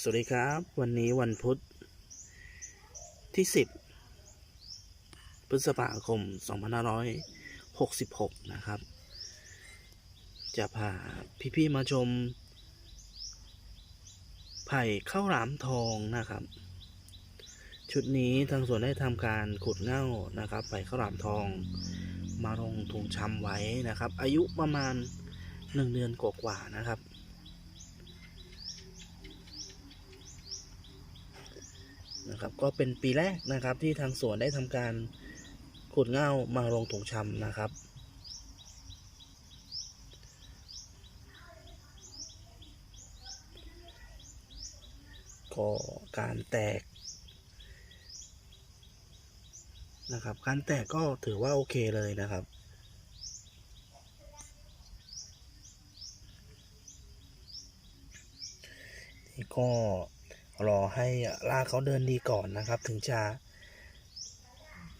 สวัสดีครับ วันนี้วันพุธที่ 10 พฤษภาคม 2566 นะครับ จะพาพี่ๆมาชม ไผ่ข้าวหลามทองนะครับ ชุดนี้ทางสวนได้ทำการขุดเง่านะครับ ไผ่ข้าวหลามทอง มาลงถุงชำไว้นะครับ อายุประมาณ 1 เดือนกว่าๆนะครับ นะครับ ก็เป็นปีแรกนะครับที่ทางสวนได้ทำการขุดเง่ามาลงถุงชำนะครับ ก็การแตกนะครับ การแตกก็ถือว่าโอเคเลยนะครับนี่ก็ รอให้รากเขาเดินดีก่อนนะครับ ถึงจะ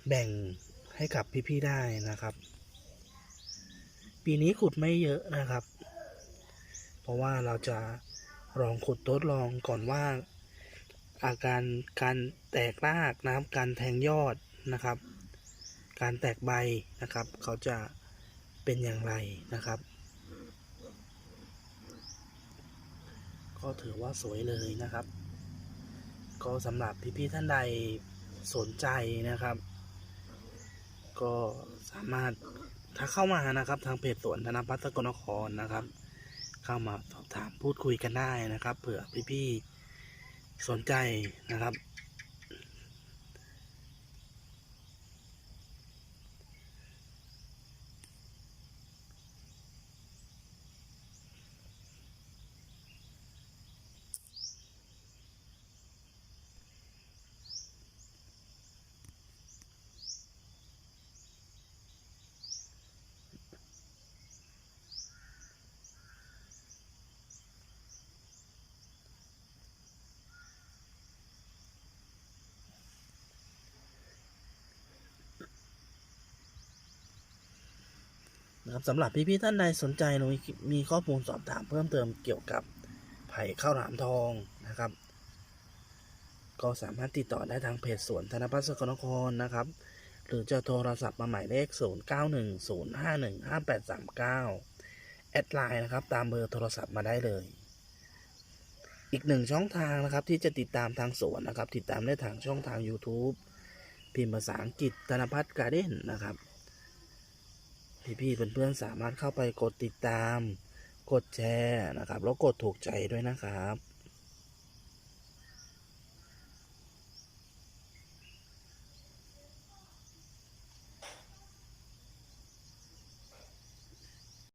แบ่งให้กับพี่ๆได้นะครับ ปีนี้ขุดไม่เยอะนะครับ เพราะว่าเราจะลองขุดทดลองก่อนว่า อาการการแตกรากนะครับการแทงยอดนะครับ การแตกใบนะครับ เขาจะเป็นอย่างไรนะครับ ก็ถือว่าสวยเลยนะครับ ก็สำหรับพี่ๆท่านใดสนใจนะครับ ก็สามารถถ้าเข้ามานะครับ ทางเพจสวนธนพัฒน์สกลนครนะครับ เข้ามาสอบถามพูดคุยกันได้นะครับ เผื่อพี่ๆสนใจนะครับ นะครับสำหรับพี่ๆท่านใดสนใจหรือมีข้อมูลสอบถามเพิ่มเติมเกี่ยวกับไผ่ข้าวหลามทองนะครับ ก็สามารถติดต่อได้ทางเพจสวนธนพัฒน์สกลนครนะครับ หรือจะโทรศัพท์มาหมายเลข 0 9 1 0 5 1 5 8 3 9 แอดไลน์นะครับ ตามเบอร์โทรศัพท์มาได้เลย อีกหนึ่งช่องทางนะครับที่จะติดตามทางสวนนะครับ ติดตามได้ทางช่องทาง YouTube พิมพ์ภาษาอังกฤษธนพัฒน์การ์เด้นนะครับ พี่ๆเพื่อนๆสามารถเข้าไปกดติดตาม กดแชร์นะครับ แล้วกดถูกใจด้วยนะครับ